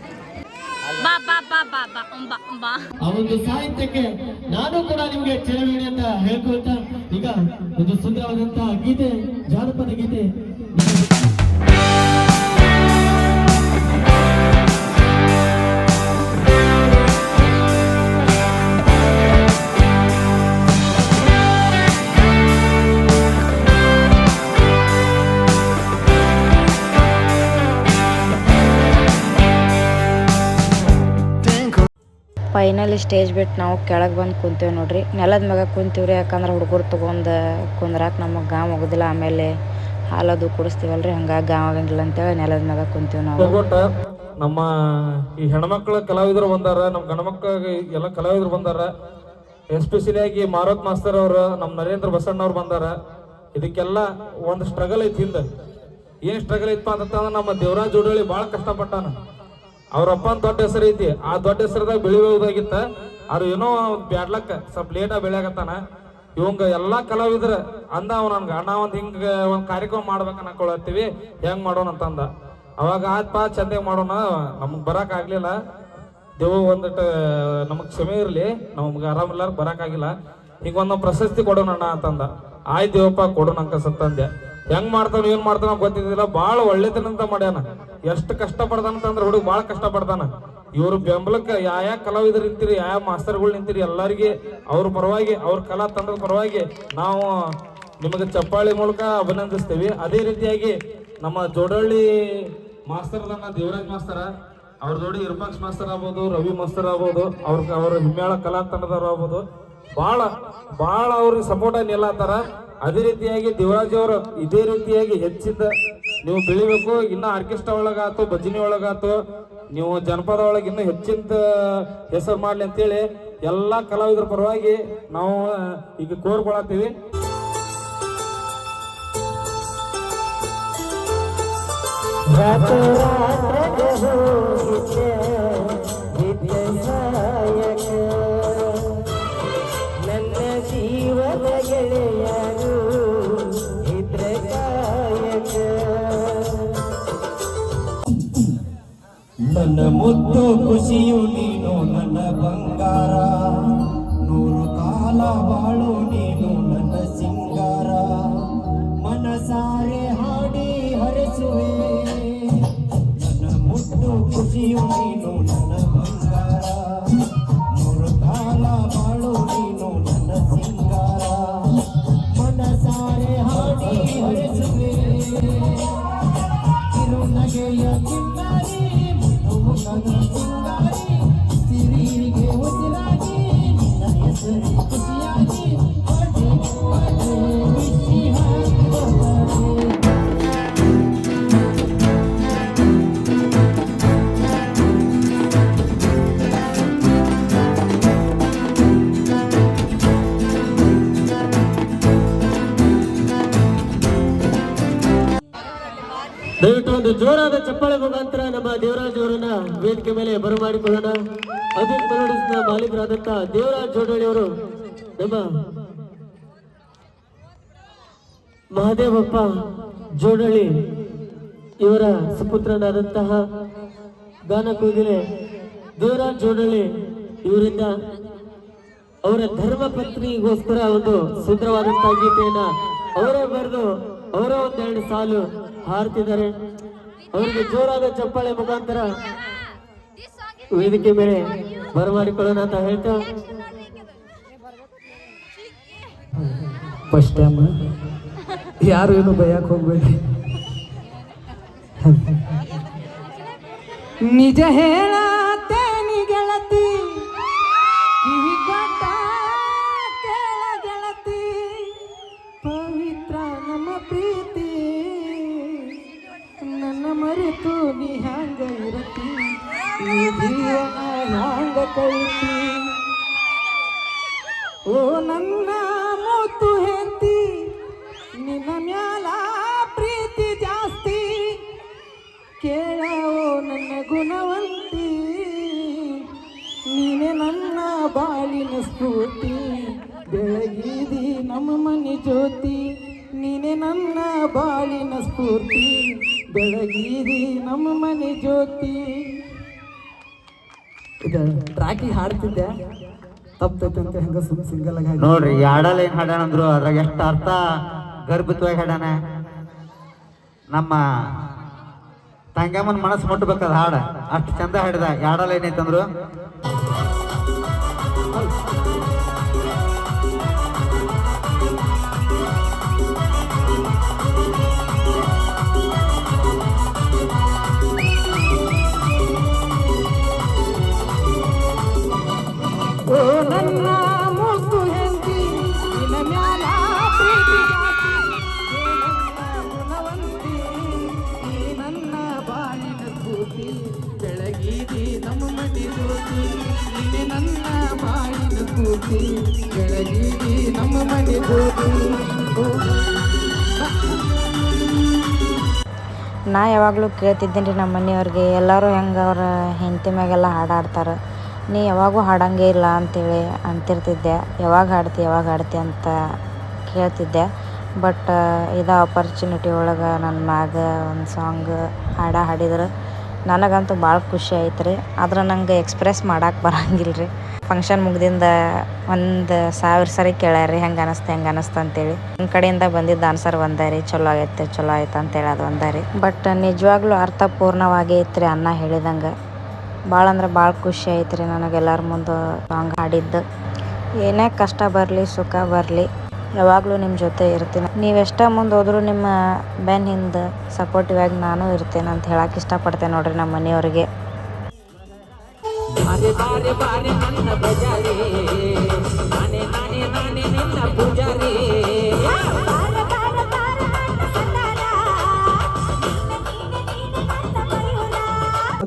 ಒಂದು ಸಾಹಿತ್ಯಕ್ಕೆ ನಾನು ಕೂಡ ನಿಮ್ಗೆ ಚಳವಳಿ ಅಂತ ಹೇಳ್ಕೊಳ್ತಾ ಈಗ ಒಂದು ಸುಂದರವಾದಂತಹ ಗೀತೆ ಜಾನಪದ ಗೀತೆ ಫೈನಲಿ ಸ್ಟೇಜ್ ಬಿಟ್ಟು ನಾವು ಕೆಳಗೆ ಬಂದು ಕುಂತೇವೆ ನೋಡ್ರಿ. ನೆಲದ ಮ್ಯಾಗ ಕುಂತೀವ್ರಿ, ಯಾಕಂದ್ರೆ ಹುಡುಗರು ತೊಗೊಂಡು ಕುಂದ್ರಾಕ ನಮಗೆ ಗಾಮ್ ಹೋಗೋದಿಲ್ಲ. ಆಮೇಲೆ ಹಾಲದು ಕುಡಿಸ್ತೀವಲ್ರಿ, ಹಂಗಾಗಿ ಗಾಮ್ ಆಗಂಗಿಲ್ಲ ಅಂತೇಳಿ ನೆಲದ ಮ್ಯಾಗ ಕುಂತೀವಿ ನಾವು. ನಮ್ಮ ಈ ಹೆಣ್ಮಕ್ಳ ಕಲಾವಿದರು ಬಂದಾರ, ನಮ್ಮ ಗಣಮಕ್ಕ ಎಲ್ಲ ಕಲಾವಿದರು ಬಂದಾರ. ಎಸ್ಪೆಷಲಿ ಆಗಿ ಮಾರತ್ ಮಾಸ್ತರ್ ಅವರು, ನಮ್ಮ ನರೇಂದ್ರ ಬಸಣ್ಣ ಅವ್ರು ಬಂದಾರ. ಇದಕ್ಕೆಲ್ಲ ಒಂದು ಸ್ಟ್ರಗಲ್ ಐತಿ ಹಿಂದೆ. ಏನು ಸ್ಟ್ರಗಲ್ ಐತಪ್ಪ ಅಂತಂದ್ರೆ ನಮ್ಮ ದೇವರಾಜ್ ಜೋಡೋಳಿ ಭಾಳ ಕಷ್ಟಪಟ್ಟಾನ. ಅವ್ರಪ್ಪ ದೊಡ್ಡ ಹೆಸರು ಐತಿ. ಆ ದೊಡ್ಡ ಹೆಸರದಾಗ ಬೆಳಿಬಹುದಾಗಿತ್ತ ಅದು ಏನೋ ಒಂದ್ ಬ್ಯಾಡ್ಲಕ್ಕ, ಸ್ವಲ್ಪ ಲೇಟಾಗಿ ಬೆಳೆಯಾಕತ್ತಾನ. ಇವಂಗ ಎಲ್ಲಾ ಕಲಾವಿದ್ರ ಅಂದ ಅವ ನನ್ಗ ಅಣ್ಣ ಒಂದ್ ಹಿಂಗ ಒಂದ್ ಕಾರ್ಯಕ್ರಮ ಮಾಡ್ಬೇಕ ಅನ್ಕೊಳತ್ತೀವಿ, ಹೆಂಗ್ ಮಾಡೋಣ ಅಂತಂದ. ಅವಾಗ ಆತ್ಪ ಚಂದಾಗಿ ಮಾಡೋಣ, ನಮ್ಗ್ ಬರಕ್ ಆಗ್ಲಿಲ್ಲ. ದೇವ ಒಂದಿಟ್ಟು ನಮಗ್ ಕ್ಷಮೆ ಇರ್ಲಿ, ನಮ್ಗೆ ಆರಾಮಿಲ್ಲ ಬರಕ್ ಆಗಿಲ್ಲ. ಹಿಂಗ ಒಂದ್ ಪ್ರಶಸ್ತಿ ಕೊಡೋಣ ಅಣ್ಣ ಅಂತಂದ. ಆಯ್ತು ದೇವಪ್ಪ ಕೊಡೋಣ ಅಂಕಸತ್ತಂದೆ ಹೆಂಗ್ ಮಾಡ್ತಾನ, ಏನ್ ಮಾಡ್ತಾನ ಗೊತ್ತಿದ್ದಿಲ್ಲ ಭಾಳ ಒಳ್ಳೆತನಂತ ಮಾಡ್ಯಾನ. ಎಷ್ಟು ಕಷ್ಟ ಪಡ್ದಾನಂತಂದ್ರೆ ಹುಡುಗ ಭಾಳ ಕಷ್ಟ ಪಡ್ತಾನ ಇವ್ರ ಬೆಂಬಲಕ್ಕೆ ಯಾವ ಯಾವ ಕಲಾವಿದರು ನಿಂತಿರಿ ಯಾವ ಮಾಸ್ತರ್ಗಳು ನಿಂತೀರಿ, ಎಲ್ಲರಿಗೆ ಅವ್ರ ಪರವಾಗಿ, ಅವ್ರ ಕಲಾ ತಂಡದ ಪರವಾಗಿ ನಾವು ನಿಮಗೆ ಚಪ್ಪಾಳಿ ಮೂಲಕ ಅಭಿನಂದಿಸ್ತೀವಿ. ಅದೇ ರೀತಿಯಾಗಿ ನಮ್ಮ ಜೋಡಳ್ಳಿ ಮಾಸ್ತರ್ ಅದಾನ ದೇವರಾಜ್ ಮಾಸ್ತರ, ಅವ್ರ ಜೋಡಿ ಇರ್ಪಾಕ್ಷ ಮಾಸ್ತರ್ ಆಗ್ಬೋದು, ರವಿ ಮಾಸ್ತರ್ ಆಗ್ಬೋದು, ಅವ್ರ ಅವ್ರ ಹಿಮ್ಮೇಳ ಕಲಾ ತಂಡದವ್ರು ಆಗ್ಬೋದು. ಭಾಳ ಭಾಳ ಅವ್ರಿಗೆ ಸಪೋರ್ಟ್ ನಿಲ್ಲತ್ತಾರ ಅದೇ ರೀತಿಯಾಗಿ ದೇವರಾಜ್ ಅವರು ಇದೇ ರೀತಿಯಾಗಿ ಹೆಚ್ಚಿಂದ ನೀವು ಬೆಳಿಬೇಕು ಇನ್ನ ಆರ್ಕೆಸ್ಟ್ರಾ ಒಳಗಾತು ಭಜನೆ ಒಳಗಾತು ನೀವು ಜನಪದ ಒಳಗೆ ಇನ್ನೂ ಹೆಚ್ಚಿನ ಹೆಸರು ಮಾಡ್ಲಿ ಅಂತೇಳಿ ಎಲ್ಲ ಕಲಾವಿದರ ಪರವಾಗಿ ನಾವು ಈಗ ಕೋರ್ಕೊಳತ್ತೀವಿ. ನನ್ನ ಮುದ್ದು ಖುಷಿಯು ನೀನು ನನ್ನ ಬಂಗಾರ. ನೂರು ಕಾಲ ಬಾಳು ನೀನು ನನ್ನ ಸಿಂಗಾರ. ಮನಸಾರೆ ಹಾಡಿ ಹರಿಸುವೆ. ನನ್ನ ಮುದ್ದು ಖುಷಿಯು ನೀನು ಒಂದು ಜೋರಾದ ಚಪ್ಪಾಳೆ ಮುಖಾಂತರ ನಮ್ಮ ದೇವರಾಜ್ ಅವರನ್ನ ವೇದಿಕೆ ಮೇಲೆ ಬರಮಾಡಿಕೊಳ್ಳೋಣ. ಅಜಿತ್ ಮೆಲೋಡಿಸ್ನ ಮಾಲೀಕರಾದಂತ ದೇವರಾಜ್ ಜೋಡಳಿ ಅವರು, ನಮ್ಮ ಮಹಾದೇವಪ್ಪ ಜೋಡಳಿ ಇವರ ಸುಪುತ್ರನಾದಂತಹ ಗಾನ ಕೂಗಿಲೆ ದೇವರಾಜ್ ಜೋಡಳಿ ಇವರಿಂದ ಅವರ ಧರ್ಮ ಪತ್ನಿಗೋಸ್ಕರ ಒಂದು ಸುಂದರವಾದಂತಹ ಗೀತೆಯನ್ನ ಅವರೇ ಬರೆದು ಅವರ ಒಂದೆರಡು ಸಾಲು ಹಾಡ್ತಿದ್ದಾರೆ. ಅವರಿಗೆ ಜೋರಾದ ಚಪ್ಪಾಳೆ ಮುಖಾಂತರ ವೇದಿಕೆ ಮೇಲೆ ಬರಮಾಡಿಕೊಳ್ಳೋಣ ಅಂತ ಹೇಳ್ತಾ ಫಸ್ಟ್ ಟೈಮ್ ಯಾರು ಏನು ಬಯಕ್ ಹೋಗ್ಬೇಡಿ. ನಿಜ ಹೇಳತ್ತೇನಿ ಈ ಓ ನನ್ನ ಮೂತು ಹೆಂತಿ ನಿನ್ನ ಮ್ಯಾಲ ಪ್ರೀತಿ ಜಾಸ್ತಿ. ಕೇಳೋ ನನ್ನ ಗುಣವಂತಿ, ನೀನೆ ನನ್ನ ಬಾಳಿನ ಸ್ಫೂರ್ತಿ. ಬೆಳಗಿದಿ ನಮ್ಮ ಮನೆ ಜ್ಯೋತಿ, ನೀನೆ ನನ್ನ ಬಾಳಿನ ಸ್ಫೂರ್ತಿ. ಬೆಳಗಿದಿ ನಮ್ಮ ಮನೆ ಜ್ಯೋತಿ. ಇದು ಹಾಡ್ತಿದ್ದೆ ತಪ್ಪೈತೆ ಅಂತ ಹೆಂಗ ಸುಮ್ ಸಿಂಗಲ್ ಆಗಿ ನೋಡ್ರಿ, ಯಾಡಲ್ ಏನ್ ಹಾಡ್ಯಾನ ಅಂದ್ರು ಅದ್ರಾಗ ಎಷ್ಟು ಅರ್ಥ? ಗರ್ಭಿತವಾಗಿ ಹಾಡಣ ನಮ್ಮ ತಂಗಮ್ಮನ ಮನಸ್ಸು ಮುಟ್ಬೇಕದ ಹಾಡ. ಅಷ್ಟು ಚಂದ ಹಾಡಿದ. ಯಾಡಲ್ ಏನೈತಂದ್ರು? ನಮ್ಮ ಮನೆ ನಾ ಯಾವಾಗಲೂ ಕೇಳ್ತಿದ್ದೀನಿ ರೀ ನಮ್ಮ ಮನೆಯವ್ರಿಗೆ, ಎಲ್ಲರೂ ಹೆಂಗೆ ಅವ್ರ ಹೆಂಡತಿ ಮ್ಯಾಗೆಲ್ಲ ಹಾಡಾಡ್ತಾರೆ. ನೀ ಯಾವಾಗೂ ಹಾಡಂಗೆ ಇಲ್ಲ ಅಂತೇಳಿ ಅಂತಿರ್ತಿದ್ದೆ. ಯಾವಾಗ ಹಾಡ್ತಿ ಯಾವಾಗ ಹಾಡ್ತಿ ಅಂತ ಕೇಳ್ತಿದ್ದೆ. ಬಟ್ ಇದು ಆಪರ್ಚುನಿಟಿ ಒಳಗೆ ನನ್ನ ಮ್ಯಾಗ ಒಂದು ಸಾಂಗ್ ಹಾಡ ಹಾಡಿದ್ರೆ ನನಗಂತೂ ಭಾಳ ಖುಷಿ ಆಯ್ತು ರೀ ಆದ್ರೆ ನಂಗೆ ಎಕ್ಸ್ಪ್ರೆಸ್ ಮಾಡಕ್ಕೆ ಬರಂಗಿಲ್ಲ ರೀ ಫಂಕ್ಷನ್ ಮುಗ್ದಿಂದ ಒಂದು ಸಾವಿರ ಸರಿ ಕೇಳ್ಯಾರಿ ಹೆಂಗೆ ಅನಿಸ್ತು ಹೆಂಗೆ ಅನಿಸ್ತು ಅಂತೇಳಿ. ನಮ್ಮ ಕಡೆಯಿಂದ ಬಂದಿದ್ದ ಆನ್ಸರ್ ಒಂದೇ ರೀ ಚಲೋ ಆಗೈತೆ, ಚಲೋ ಆಯ್ತು ಅಂತೇಳಿ ಅದು ಒಂದೇ ರೀ ಬಟ್ ನಿಜವಾಗ್ಲೂ ಅರ್ಥಪೂರ್ಣವಾಗಿ ಐತ್ರಿ ಅನ್ನ ಹೇಳಿದಂಗೆ. ಭಾಳ ಅಂದ್ರೆ ಭಾಳ ಖುಷಿ ಐತ್ರಿ ರೀ ನನಗೆ ಎಲ್ಲರ ಮುಂದೆ ಸಾಂಗ್ ಹಾಡಿದ್ದು. ಏನೇ ಕಷ್ಟ ಬರಲಿ, ಸುಖ ಬರಲಿ, ಯಾವಾಗಲೂ ನಿಮ್ಮ ಜೊತೆ ಇರ್ತೀನಿ. ನೀವು ಎಷ್ಟೇ ಮುಂದೆ ಹೋದರೂ ನಿಮ್ಮ ಬೆನ್ನ ಹಿಂದೆ ಸಪೋರ್ಟಿವ್ ಆಗಿ ನಾನು ಇರ್ತೇನೆ ಅಂತ ಹೇಳಕ್ಕೆ ಇಷ್ಟಪಡ್ತೇನೆ ನೋಡ್ರಿ ನಮ್ಮ ಮನೆಯವ್ರಿಗೆ.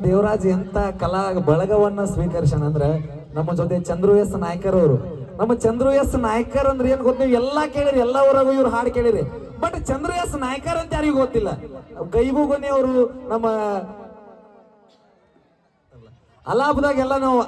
ದೇವರಾಜ್, ಎಂತ ಕಲಾ ಬಳಗವನ್ನ ಸ್ವೀಕರಿಸಣ ಅಂದ್ರೆ ನಮ್ಮ ಜೊತೆ ಚಂದ್ರು ಎಸ್ ನಾಯ್ಕರ್ ಅವರು. ನಮ್ಮ ಚಂದ್ರು ಎಸ್ ನಾಯ್ಕರ್ ಅಂದ್ರೆ ಏನ್ ಗೊತ್ತ ನೀವು ಎಲ್ಲಾ ಕೇಳಿರಿ, ಎಲ್ಲಾ ಊರಾಗೂ ಇವ್ರು ಹಾಡು ಕೇಳಿರಿ. ಬಟ್ ಚಂದ್ರು ಎಸ್ ನಾಯ್ಕರ್ ಅಂತ ಯಾರಿಗೂ ಗೊತ್ತಿಲ್ಲ. ಗೈಬುಗೊನೆ ಅವರು ನಮ್ಮ ಅಲಾಬ್ದಾಗ ಎಲ್ಲ ನಾವು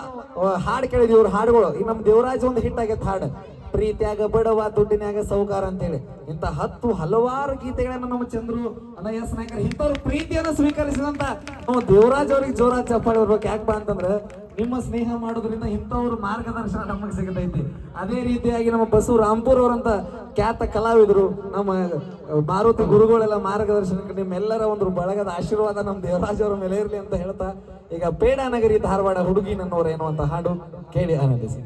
ಹಾಡು ಹಾಡ್ ಕೇಳಿದ್ವಿ ಇವ್ರ ಹಾಡುಗಳು. ಈಗ ನಮ್ಮ ದೇವರಾಜ್ ಒಂದು ಹಿಟ್ ಆಗೈತೆ ಹಾಡು. ಪ್ರೀತಿಯಾಗ ಬಡವ ದುಡ್ಡಿನಾಗ ಸೌಕಾರ ಅಂತೇಳಿ. ಇಂತ ಹತ್ತು ಹಲವಾರು ಗೀತೆಗಳನ್ನು ನಮ್ಮ ಚಂದ್ರು ಅನಯಸ್ ನಾಯ್ಕರ್ ಇಂಥವ್ರು ಪ್ರೀತಿಯನ್ನು ಸ್ವೀಕರಿಸಿದಂತ ನಾವು ದೇವರಾಜ್ ಅವ್ರಿಗೆ ಜೋರ ಚಪ್ಪಾಳೆ ಬರ್ಬೇಕು ಯಾಕಪ್ಪ ಅಂತಂದ್ರೆ ನಿಮ್ಮ ಸ್ನೇಹ ಮಾಡೋದ್ರಿಂದ ಇಂಥವ್ರ ಮಾರ್ಗದರ್ಶನ ನಮಗೆ ಸಿಗತೈತಿ. ಅದೇ ರೀತಿಯಾಗಿ ನಮ್ಮ ಬಸು ರಾಮ್ಪುರ್ ಅವರಂತ ಖ್ಯಾತ ಕಲಾವಿದರು, ನಮ್ಮ ಮಾರುತಿ ಗುರುಗಳೆಲ್ಲ ಮಾರ್ಗದರ್ಶನಕ್ಕೆ ನಿಮ್ಮೆಲ್ಲರ ಒಂದು ಬಳಗದ ಆಶೀರ್ವಾದ ನಮ್ಮ ದೇವರಾಜ್ ಅವರ ಮೇಲೆ ಇರಲಿ ಅಂತ ಹೇಳ್ತಾ, ಈಗ ಪೇಡ ನಗರಿ ಧಾರವಾಡ ಹುಡುಗಿ ನನ್ನೋರು ಅಂತ ಹಾಡು ಕೇಳಿ ಆನಂದಿಸಿ.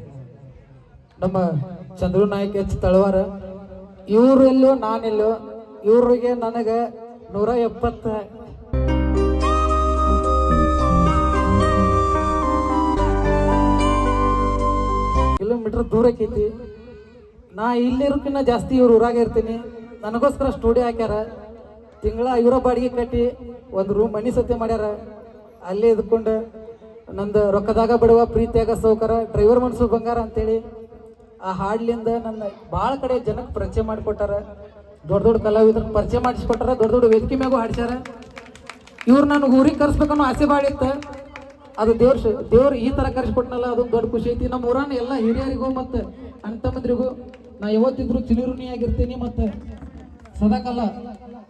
ನಮ್ಮ ಚಂದ್ರು ನಾಯ್ಕ ಎಚ್ ತಳವಾರ ಇವ್ರು ಎಲ್ಲೋ ನಾನೆಲ್ಲೋ, ಇವ್ರಿಗೆ ನನಗೆ ನೂರ ಎಪ್ಪತ್ತ ಕಿಲೋಮೀಟರ್ ದೂರಕ್ಕೈತಿ ನಾ ಇಲ್ಲಿರೋಕಿನ್ನ ಜಾಸ್ತಿ ಇವ್ರ ಊರಾಗ ಇರ್ತೀನಿ. ನನಗೋಸ್ಕರ ಸ್ಟುಡಿಯೋ ಹಾಕ್ಯಾರ. ತಿಂಗಳ ಇವರ ಬಾಡಿಗೆ ಕಟ್ಟಿ ಒಂದು ರೂಮ್ ಮನಿ ಸತ್ಯ ಮಾಡ್ಯಾರ. ಅಲ್ಲೇ ಇದ್ಕೊಂಡು ನಂದು ರೊಕ್ಕದಾಗ ಬಿಡುವ, ಪ್ರೀತಿಯಾಗ ಸೌಕರ ಡ್ರೈವರ್ ಮನ್ಸು ಬಂಗಾರ ಅಂತೇಳಿ ಆ ಹಾಡ್ಲಿಂದ ನನ್ನ ಭಾಳ ಕಡೆ ಜನಕ್ಕೆ ಪರಿಚಯ ಮಾಡಿಕೊಟ್ಟಾರ. ದೊಡ್ಡ ದೊಡ್ಡ ಕಲಾವಿದ್ರ ಪರಿಚಯ ಮಾಡಿಸ್ಕೊಟ್ಟಾರ. ದೊಡ್ಡ ದೊಡ್ಡ ವೇದಿಕೆ ಮ್ಯಾಗೂ ಹಾಡ್ಸ್ಯಾರ. ಇವ್ರು ನನಗೆ ಊರಿಗೆ ಕರ್ಸ್ಬೇಕನ್ನೋ ಆಸೆ ಭಾಳ ಇತ್ತು. ಅದು ದೇವ್ರ ದೇವ್ರು ಈ ಥರ ಕರೆಸ್ಕೊಟ್ನಲ್ಲ ಅದೊಂದು ದೊಡ್ಡ ಖುಷಿ ಐತಿ. ನಮ್ಮ ಊರನ್ನ ಎಲ್ಲ ಹಿರಿಯರಿಗೂ ಮತ್ತು ಅಣ್ಣ ತಮ್ಮಂದ್ರಿಗೂ ನಾ ಯಾವತ್ತಿದ್ರು ಚಿಲಿರುಣಿಯಾಗಿರ್ತೀನಿ ಮತ್ತು ಸದಾಕಾಲ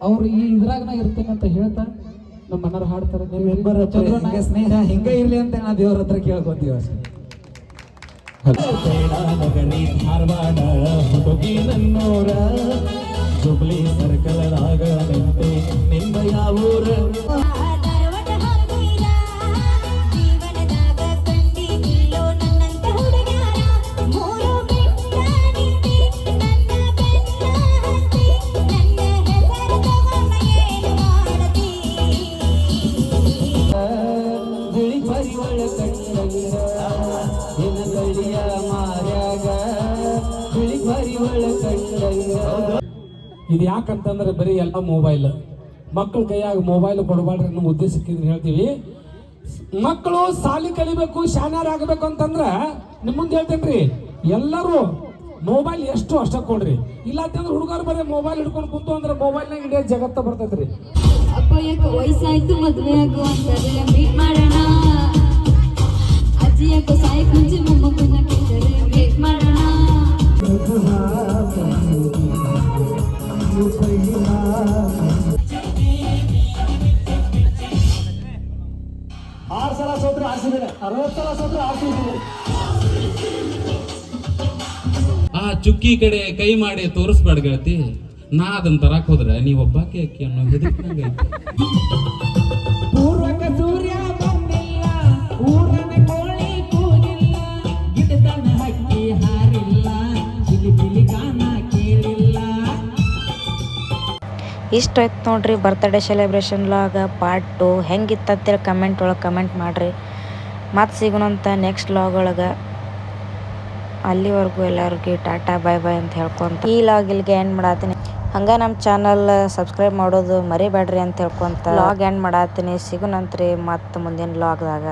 ಅವರು ಈ ಇದ್ರಾಗ ನಾ ಇರ್ತೇನೆ ಅಂತ ಹೇಳ್ತಾ ನಮ್ಮ ಮನರು ಹಾಡ್ತಾರೆ ಹಿಂಗ ಸ್ನೇಹ ಹಿಂಗೆ ಇರ್ಲಿ ಅಂತ ನಾ ದೇವ್ರ ಹತ್ರ ಕೇಳ್ಕೊತೀವಿ ಅಷ್ಟೇ. ಧಾರವಾಡ ಹುಡುಗಿ ನನ್ನೋರ ಜುಬ್ಲಿ ಸರ್ಕಲ್ ರಾಗಳಂತೆ ನಿಂದ ಯಾವೂರ ಯಾಕಂತಂದ್ರೆ ಬರೀ ಎಲ್ಲ ಮೊಬೈಲ್ ಮಕ್ಕಳ ಕೈಯಾಗ ಮೊಬೈಲ್ ಕೊಡಬಾರ್ದು ಅನ್ನೋ ಉದ್ದೇಶಕ್ಕೆ ಹೇಳ್ತೀವಿ. ಮಕ್ಕಳು ಸಾಲಿ ಕಲಿಬೇಕು ಶಾನ್ಯಾರಾಗಬೇಕು ಅಂತಂದ್ರೆ ನಿಮ್ಮ ಮುಂದೆ ಹೇಳ್ತೇನ್ರಿ ಎಲ್ಲರೂ ಮೊಬೈಲ್ ಎಷ್ಟು ಅಷ್ಟ ಕೊಡ್ರಿ. ಇಲ್ಲ ಅಂತಂದ್ರೆ ಹುಡುಗರು ಬರೀ ಮೊಬೈಲ್ ಹಿಡ್ಕೊಂಡು ಕುಂತು ಅಂದ್ರೆ ಮೊಬೈಲ್ನಾಗ ಇಡೀ ಜಗತ್ತ ಬರ್ತೈತ್ರಿ. ಅಪ್ಪ ಯಾಕೆ ವಯಸ್ಸಾಯ್ತು ಮದುವೆ ಆಗು ಅಂತಾರೆ ಮೀಟ್ ಮಾಡೋಣ. ಅಜ್ಜಿ ಯಾಕೋ ಸಾಯಕ್ ಮುಂಚೆ ಮೊಮ್ಮಕ್ಕನ್ನ ಕೇಳ್ತಾರೆ ಮೀಟ್ ಮಾಡೋಣ. <laughs> ಆರು ಸಲ ಸೋತ್ರ ಆರ್ಸಿದ್ರೆ ಅರವತ್ತು ಸಲ ಸೋತ್ರ ಆರ್ಸಿದ್ರೆ ಆ ಚುಕ್ಕಿ ಕಡೆ ಕೈ ಮಾಡಿ ತೋರಿಸ್ಬೇಡ ಗೆಳತಿ. ನಾ ಅದನ್ನ ತರಕ್ ಹೋದ್ರೆ ನೀ ಒಬ್ಬಾಕೆ ಅಕ್ಕಿ ಅನ್ನೋ ಹೆದರ್ಕಂಗ ಇಷ್ಟ ಆಯ್ತು ನೋಡ್ರಿ ಬರ್ತ್ಡೇ ಸೆಲೆಬ್ರೇಷನ್ ಲಾಗ ಪಾರ್ಟ್ ಟು ಹೆಂಗಿತ್ತು ಕಮೆಂಟ್ ಒಳಗೆ ಕಮೆಂಟ್ ಮಾಡಿರಿ. ಮತ್ತೆ ಸಿಗೋಣಂತ ನೆಕ್ಸ್ಟ್ ಲಾಗ್ ಒಳಗೆ. ಅಲ್ಲಿವರೆಗೂ ಎಲ್ಲರಿಗೂ ಟಾಟಾ ಬಾಯ್ ಬಾಯ್ ಅಂತ ಹೇಳ್ಕೊಂತ ಈ ಲಾಗ್ ಇಲ್ಲಿಗೆ ಎಂಡ್ ಮಾಡಾತೀನಿ. ಹಂಗೆ ನಮ್ಮ ಚಾನಲ್ ಸಬ್ಸ್ಕ್ರೈಬ್ ಮಾಡೋದು ಮರಿಬೇಡ್ರಿ ಅಂತ ಹೇಳ್ಕೊಂತ. ಲಾಗ್ ಎಂಡ್ ಮಾಡತ್ತೀನಿ ಸಿಗೋಣಂತ್ರಿ ಮತ್ತೆ ಮುಂದಿನ ಲಾಗ್ದಾಗ